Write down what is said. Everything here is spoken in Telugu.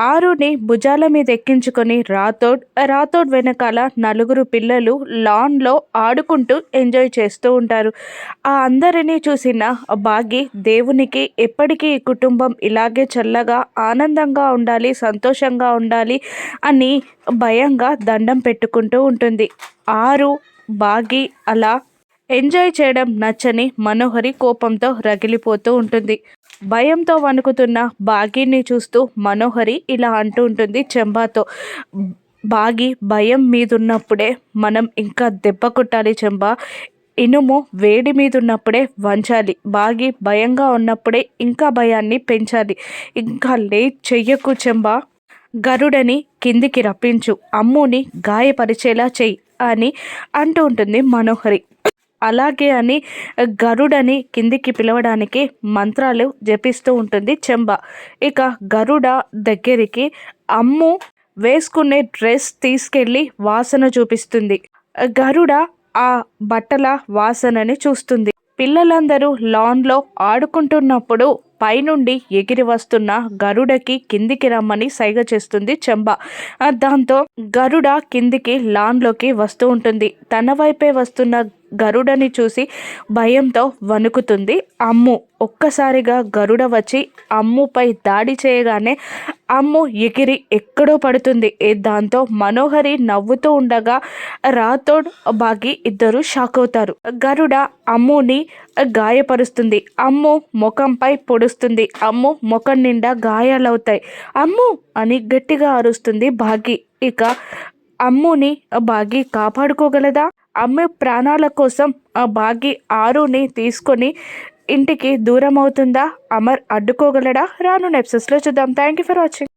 ఆరుని భుజాల మీద ఎక్కించుకొని రాథోడ్ రాథోడ్ వెనకాల నలుగురు పిల్లలు లాన్లో ఆడుకుంటూ ఎంజాయ్ చేస్తూ ఉంటారు. ఆ అందరినీ చూసిన బాగి దేవునికి ఎప్పటికీ ఈ కుటుంబం ఇలాగే చల్లగా ఆనందంగా ఉండాలి సంతోషంగా ఉండాలి అని భయంగా దండం పెట్టుకుంటూ ఉంటుంది. ఆరు బాగి అలా ఎంజాయ్ చేయడం నచ్చని మనోహరి కోపంతో రగిలిపోతూ ఉంటుంది. భయంతో వణుకుతున్న బాగీని చూస్తూ మనోహరి ఇలా అంటూ ఉంటుంది చెంబాతో బాగి భయం మీదున్నప్పుడే మనం ఇంకా దెబ్బ కొట్టాలి చెంబా. ఇనుము వేడి మీద ఉన్నప్పుడే వంచాలి. బాగి భయంగా ఉన్నప్పుడే ఇంకా భయాన్ని పెంచాలి. ఇంకా లేట్ చెయ్యకు చెంబా. గరుడని కిందికి రప్పించు. అమ్ముని గాయపరిచేలా చెయ్యి అని అంటూ ఉంటుంది మనోహరి. అలాగే అని గరుడని కిందికి పిలవడానికి మంత్రాలు జపిస్తూ ఉంటుంది చెంబ. ఇక గరుడ దగ్గరికి అమ్ము వేసుకునే డ్రెస్ తీసుకెళ్ళి వాసన చూపిస్తుంది. గరుడ ఆ బట్టల వాసనని చూస్తుంది. పిల్లలందరూ లాన్లో ఆడుకుంటున్నప్పుడు పైనుండి ఎగిరి వస్తున్న గరుడకి కిందికి రమ్మని సైగ చేస్తుంది చెంబ. దాంతో గరుడ కిందికి లాన్లోకి వస్తూ ఉంటుంది. తన వైపే వస్తున్న గరుడని చూసి భయంతో వణుకుతుంది. అమ్ము ఒక్కసారిగా గరుడ వచ్చి అమ్ముపై దాడి చేయగానే అమ్ము ఎగిరి ఎక్కడో పడుతుంది. దాంతో మనోహరి నవ్వుతూ ఉండగా రాథోడ్ బాగి ఇద్దరు షాక్ అవుతారు. గరుడ అమ్ముని గాయపరుస్తుంది. అమ్ము ముఖంపై పొడుస్తుంది. అమ్ము ముఖం నిండా గాయాలవుతాయి. అమ్ము అని గట్టిగా అరుస్తుంది బాగి. ఇక అమ్ముని బాగి కాపాడుకోగలదా? అమ్మ ప్రాణాల కోసం ఆ బాగి ఆరుని తీసుకొని ఇంటికి దూరం అవుతుందా అమర్ అడ్డుకోగలడా? రాను నెప్సెస్లో చూద్దాం. Thank you for watching